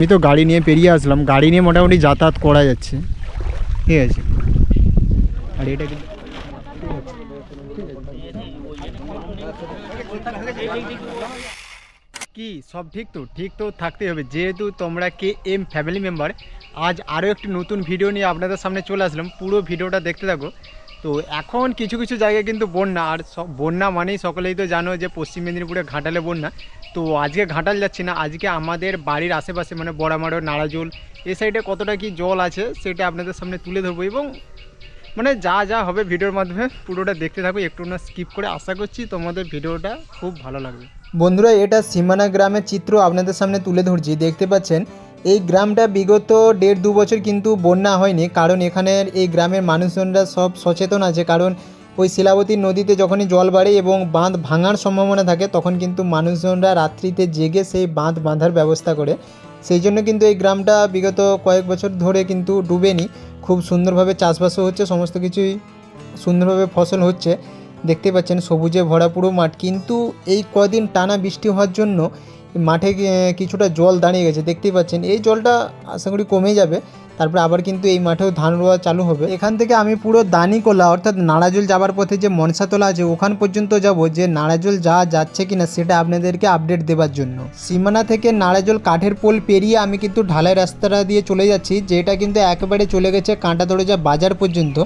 আমি তো গাড়ি নিয়ে পেরিয়ে আসলাম। গাড়ি নিয়ে মোটামুটি যাতায়াত করা যাচ্ছে। ঠিক আছে। আর এটা কি? সব ঠিক তো? ঠিক তো থাকতেই হবে। যেহেতু তোমরা কে এম ফ্যামিলি মেম্বার আজ আরও একটি নতুন ভিডিও নিয়ে আপনাদের সামনে চলে আসলাম। পুরো ভিডিওটা দেখতে থাকো। তো এখন কিছু কিছু জায়গায় কিন্তু বন্যা। আর সব বন্যা মানেই সকলেই তো জানো যে পশ্চিম মেদিনীপুরে ঘাটালে বন্যা। তো আজকে ঘাটাল যাচ্ছি না, আজকে আমাদের বাড়ির আশেপাশে মানে বড়ামারো নাড়াজোল এই সাইডে কতটা কি জল আছে সেটা আপনাদের সামনে তুলে ধরবো এবং মানে যা যা হবে ভিডিওর মাধ্যমে পুরোটা দেখতে থাকো একটু না স্কিপ করে আশা করছি তোমাদের ভিডিওটা খুব ভালো লাগবে। বন্ধুরা, এটা সীমানা গ্রামের চিত্র আপনাদের সামনে তুলে ধরছি, দেখতে পাচ্ছেন? এই গ্রামটা বিগত দেড় দু বছর কিন্তু বন্যা হয়নি, কারণ এখানের এই গ্রামের মানুষজনরা সব সচেতন আছে, কারণ ওই শিলাবতী নদীতে যখনই জল বাড়ে এবং বাঁধ ভাঙার সম্ভাবনা থাকে, তখন কিন্তু মানুষজনরা রাত্রিতে জেগে সেই বাঁধ বাঁধার ব্যবস্থা করে। সেই জন্য কিন্তু এই গ্রামটা বিগত কয়েক বছর ধরে কিন্তু ডুবেনি। খুব সুন্দরভাবে চাষবাসও হচ্ছে, সমস্ত কিছুই সুন্দরভাবে ফসল হচ্ছে। দেখতে পাচ্ছেন সবুজে ভরা পুরো মাঠ, কিন্তু এই কদিন টানা বৃষ্টি হওয়ার জন্য মাঠে কিছুটা জল দাঁড়িয়ে গেছে। দেখতেই পাচ্ছেন, এই জলটা আশা করি কমে যাবে। তারপরে আবার কিন্তু এই মাঠেও ধান রোয়া চালু হবে। এখান থেকে আমি পুরো দানিকোলা, অর্থাৎ নাড়াজল যাবার পথে যে মনসাতলা আছে, ওখান পর্যন্ত যাব যে নাড়াজল যা যাচ্ছে কিনা সেটা আপনাদেরকে আপডেট দেবার জন্য। সীমানা থেকে নাড়াজল কাঠের পোল পেরিয়ে আমি কিন্তু ঢালাই রাস্তাটা দিয়ে চলে যাচ্ছি, যেটা কিন্তু একেবারে চলে গেছে কাঁটা দরজা বাজার পর্যন্ত।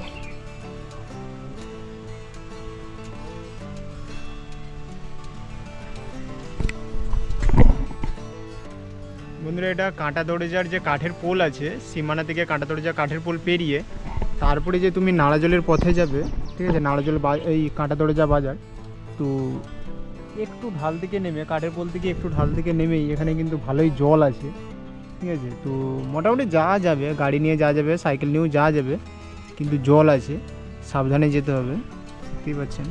বন্ধুরা, এটা কাঁটা দরজার যে কাঠের পোল আছে, সীমানা থেকে কাঁটা দরজা কাঠের পোল পেরিয়ে, তারপরে যে তুমি নাড়াজলের পথে যাবে, ঠিক আছে নাড়াজল এই কাঁটা দরজা বাজার, তো একটু ঢাল থেকে নেমে, কাঠের পোল থেকে একটু ঢাল থেকে নেমেই, এখানে কিন্তু ভালোই জল আছে, ঠিক আছে, তো মোটামুটি যাওয়া যাবে, গাড়ি নিয়ে যাওয়া যাবে, সাইকেল নিয়েও যাওয়া যাবে, কিন্তু জল আছে, সাবধানে যেতে হবে বুঝতেই পারছেন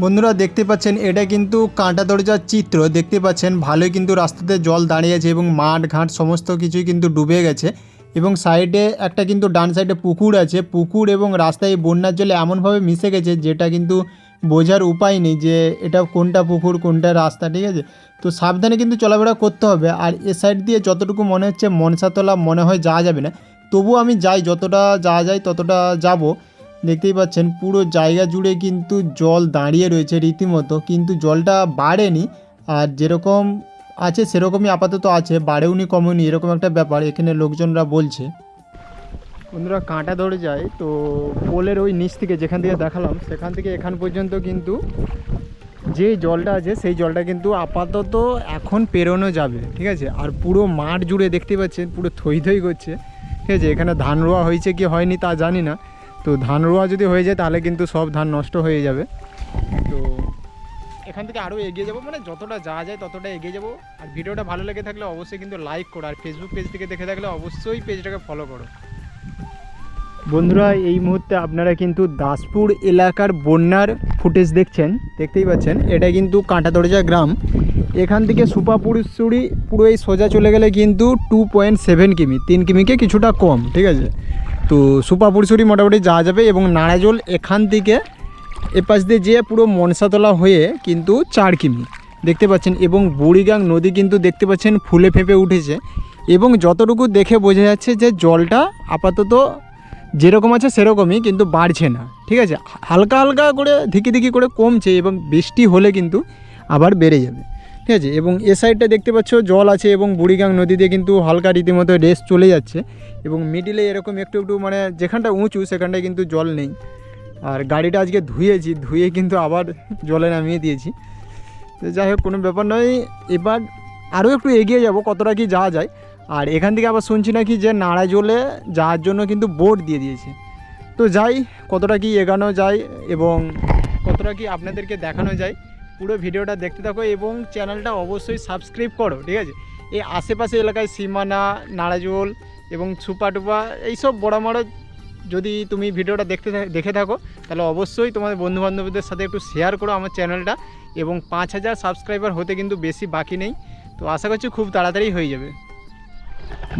বন্ধুরা দেখতে পাচ্ছেন, এটা কিন্তু কাঁটা দরজার চিত্র। দেখতে পাচ্ছেন, ভালোই কিন্তু রাস্তাতে জল দাঁড়িয়ে আছে এবং মাঠ, ঘাট, সমস্ত কিছুই কিন্তু ডুবে গেছে। এবং সাইডে একটা কিন্তু ডান সাইডে পুকুর আছে। পুকুর এবং রাস্তায় বন্যার জলে এমনভাবে মিশে গেছে, যেটা কিন্তু বোঝার উপায় নেই যে এটা কোনটা পুকুর, কোনটা রাস্তা, ঠিক আছে? তো সাবধানে কিন্তু চলাফেরা করতে হবে। আর এ সাইড দিয়ে যতটুকু মনে হচ্ছে, মনসাতলা মনে হয় যাওয়া যাবে না। তবু আমি যাই, যতটা যাওয়া যায় ততটা যাব। দেখতেই পাচ্ছেন, পুরো জায়গা জুড়ে কিন্তু জল দাঁড়িয়ে রয়েছে রীতিমতো। কিন্তু জলটা বাড়েনি, আর যেরকম আছে সেরকমই আপাতত আছে বাড়েওনি কমেনি এরকম একটা ব্যাপার এখানে লোকজনরা বলছে। বন্ধুরা, কাঁটা ধরে যায়, তো পোলের ওই নিচ থেকে যেখান থেকে দেখালাম, সেখান থেকে এখান পর্যন্ত কিন্তু যে জলটা আছে, সেই জলটা কিন্তু আপাতত এখন পেরোনো যাবে, ঠিক আছে? আর পুরো মাঠ জুড়ে দেখতে পাচ্ছেন, পুরো থই থই করছে, ঠিক আছে? এখানে ধান রোয়া হয়েছে কি হয়নি তা জানি না। তো ধান রোয়া যদি হয়ে যায়, তাহলে কিন্তু সব ধান নষ্ট হয়ে যাবে। তো এখান থেকে আরও এগিয়ে যাব মানে যতটা যাওয়া যায় ততটা এগিয়ে যাব। আর ভিডিওটা ভালো লেগে থাকলে অবশ্যই কিন্তু লাইক করো, আর ফেসবুক পেজ থেকে দেখে থাকলে অবশ্যই পেজটাকে ফলো করো। বন্ধুরা, এই মুহূর্তে আপনারা কিন্তু দাসপুর এলাকার বন্যার ফুটেজ দেখছেন, দেখতেই পাচ্ছেন। এটা কিন্তু কাঁটাদরজা গ্রাম। এখান থেকে সুপাপুরুষুরি পুরো এই সোজা চলে গেলে কিন্তু টু পয়েন্ট সেভেন কিমি, তিন কিমিকে কিছুটা কম, ঠিক আছে? তো সুপাপুরুষুরি মোটামুটি যাওয়া যাবে এবং নাড়াজল এখান থেকে এপাশ দিয়ে যেয়ে পুরো মনসাতলা হয়ে কিন্তু চার কিমি দেখতে পাচ্ছেন এবং বুড়িগাং নদী কিন্তু দেখতে পাচ্ছেন ফুলে ফেঁপে উঠেছে এবং যতটুকু দেখে বোঝা যাচ্ছে যে জলটা আপাতত যেরকম আছে সেরকমই কিন্তু বাড়ছে না, ঠিক আছে? হালকা হালকা করে ধিকি ধিকি করে কমছে এবং বৃষ্টি হলে কিন্তু আবার বেড়ে যাবে। ঠিক আছে? এবং এ সাইডটা দেখতে পাচ্ছ, জল আছে এবং বুড়িগাং নদীতে কিন্তু হালকা রীতিমতো রেস চলে যাচ্ছে। এবং মিডিলে এরকম একটু একটু মানে যেখানটা উঁচু, সেখানটায় কিন্তু জল নেই। আর গাড়িটা আজকে ধুয়েছি, ধুয়ে কিন্তু আবার জলে নামিয়ে দিয়েছি। তো যাই হোক, কোনো ব্যাপার নয়। এবার আরও একটু এগিয়ে যাব, কতটা কি যাওয়া যায়। আর এখান থেকে আবার শুনছি নাকি যে নাড়া জলে যাওয়ার জন্য কিন্তু বোট দিয়ে দিয়েছে। তো যাই, কতটা কি এগানো যায় এবং কতটা কি আপনাদেরকে দেখানো যায়। পুরো ভিডিওটা দেখতে থাকো এবং চ্যানেলটা অবশ্যই সাবস্ক্রাইব করো, ঠিক আছে? এই আশেপাশে এলাকায় সীমানা নাড়াজোল এবং সুপাটুপা এইসব বড় বড় যদি তুমি ভিডিওটা দেখতে দেখে থাকো, তাহলে অবশ্যই তোমাদের বন্ধুবান্ধবদের সাথে একটু শেয়ার করো আমার চ্যানেলটা এবং পাঁচ হাজার সাবস্ক্রাইবার হতে কিন্তু বেশি বাকি নেই। তো আশা করছি খুব তাড়াতাড়ি হয়ে যাবে।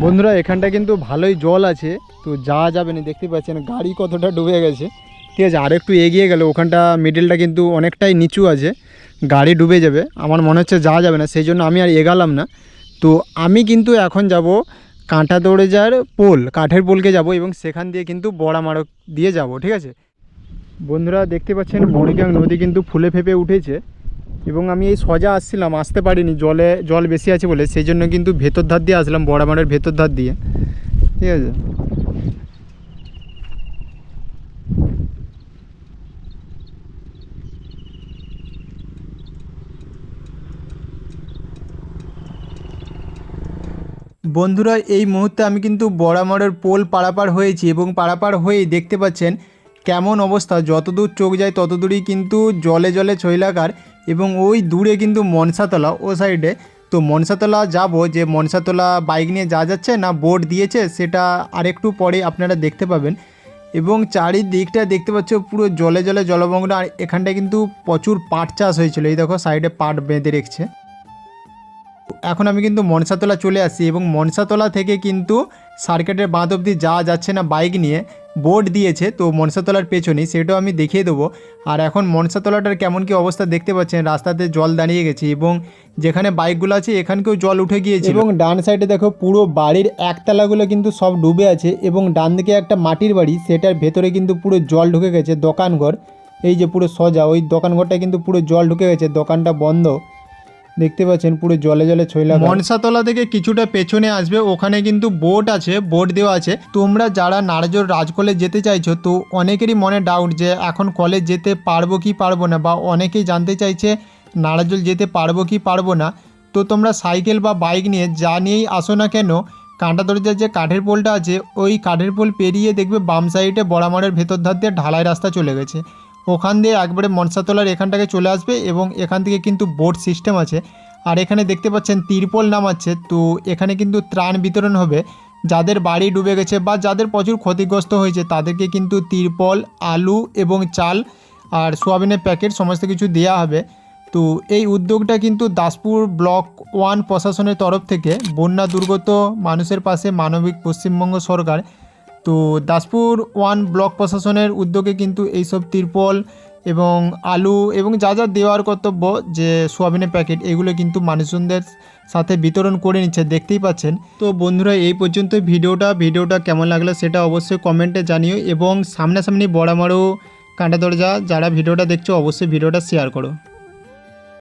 বন্ধুরা, এখানটা কিন্তু ভালোই জল আছে, তো যাওয়া যাবে না, দেখতে পাচ্ছেন গাড়ি কতটা ডুবে গেছে। ঠিক আছে আর একটু এগিয়ে গেলে ওখানটা মিডিলটা কিন্তু অনেকটাই নিচু আছে। গাড়ি ডুবে যাবে, আমার মনে হচ্ছে যাওয়া যাবে না, সেই জন্য আমি আর এগালাম না। তো আমি কিন্তু এখন যাব কাঁটা যাওয়ার পোল, কাঠের পোলকে যাব এবং সেখান দিয়ে কিন্তু বড়া মারক দিয়ে যাব, ঠিক আছে? বন্ধুরা, দেখতে পাচ্ছেন বড়িগাং নদী কিন্তু ফুলে ফেপে উঠেছে এবং আমি এই সজা আসছিলাম, আসতে পারিনি, জলে, জল বেশি আছে বলে, সেই জন্য কিন্তু ভেতর ধার দিয়ে আসলাম বড়ামারের ভেতর ধার দিয়ে, ঠিক আছে? বন্ধুরা, এই মুহূর্তে আমি কিন্তু বড়ামড়ের পোল পারাপার হয়েছি এবং পারাপার হয়েই দেখতে পাচ্ছেন কেমন অবস্থা। যতদূর চোখ যায়, ততদূরই কিন্তু জলে জলে ছৈলাকার এবং ওই দূরে কিন্তু মনসাতলা, ও সাইডে। তো মনসাতলা যাব যে মনসাতলা বাইক নিয়ে যা যাচ্ছে না বোর্ড দিয়েছে সেটা আরেকটু পরে আপনারা দেখতে পাবেন। এবং চারিদিকটা দেখতে পাচ্ছ পুরো জলে জলে জলমগ্ন, আর এখানটায় কিন্তু প্রচুর পাট চাষ হয়েছিল। এই দেখো, সাইডে পাট বেঁধে রেখেছে। এখন আমি কিন্তু মনসাতলা চলে আসছি এবং মনসাতলা থেকে কিন্তু সার্কিটের বাঁধ অবধি যাওয়া যাচ্ছে না বাইক নিয়ে। বোর্ড দিয়েছে, তো মনসাতলার পেছনেই, সেটাও আমি দেখিয়ে দেবো। আর এখন মনসাতলাটার কেমন কি অবস্থা দেখতে পাচ্ছেন? রাস্তাতে জল দাঁড়িয়ে গেছে এবং যেখানে বাইকগুলো আছে, এখানকেও জল উঠে গিয়েছে এবং ডান সাইডে দেখো, পুরো বাড়ির একতলাগুলো কিন্তু সব ডুবে আছে এবং ডান দিকে একটা মাটির বাড়ি, সেটার ভেতরে কিন্তু পুরো জল ঢুকে গেছে, দোকানঘর। এই যে পুরো সজা, ওই দোকানঘরটা কিন্তু পুরো জল ঢুকে গেছে, দোকানটা বন্ধ। দেখতে পাচ্ছেন, পুরো জলে জলে ছইলা মনসাতলা থেকে কিছুটা পেছনে আসবে, ওখানে কিন্তু বোট আছে বোট দেওয়া আছে। তোমরা যারা নারাজোর রাজকলে যেতে চাইছো, তো অনেকেরই মনে ডাউট যে এখন কলেজ যেতে পারব কি পারব না, বা অনেকেই জানতে চাইছে নারাজল যেতে পারব কি পারব না। তো তোমরা সাইকেল বা বাইক নিয়ে যা নিয়েই আসো না কেন কাঁটা দরজার যে কাঠের পোলটা আছে, ওই কাঠের পোল পেরিয়ে দেখবে বাম সাইডে বড়ামারের ভেতর ধার দিয়ে ঢালাই রাস্তা চলে গেছে। ওখান দিয়ে একবারে মনসাতলার এখানটাকে চলে আসবে এবং এখান থেকে কিন্তু বোট সিস্টেম আছে। আর এখানে দেখতে পাচ্ছেন তিরপল নামাচ্ছে। তো এখানে কিন্তু ত্রাণ বিতরণ হবে। যাদের বাড়ি ডুবে গেছে বা যাদের প্রচুর ক্ষতিগ্রস্ত হয়েছে, তাদেরকে কিন্তু তিরপল, আলু এবং চাল আর সোয়াবিনের প্যাকেট সমস্ত কিছু দেওয়া হবে। তো এই উদ্যোগটা কিন্তু দাসপুর ব্লক ওয়ান প্রশাসনের তরফ থেকে বন্যা দুর্গত মানুষের পাশে মানবিক পশ্চিমবঙ্গ সরকার তো দাসপুর ওয়ান ব্লক প্রশাসনের উদ্যোগে কিন্তু এইসব তিরপল এবং আলু এবং যা যা দেওয়ার কর্তব্য যে সোয়াবিনের প্যাকেট, এগুলো কিন্তু মানুষজনদের সাথে বিতরণ করে নিচ্ছে, দেখতেই পাচ্ছেন। তো বন্ধুরা, এই পর্যন্ত ভিডিওটা। ভিডিওটা কেমন লাগল সেটা অবশ্যই কমেন্টে জানিও এবং সামনাসামনি বড়ামারও কাঁটা দরজা, যারা ভিডিওটা দেখছ অবশ্যই ভিডিওটা শেয়ার করো।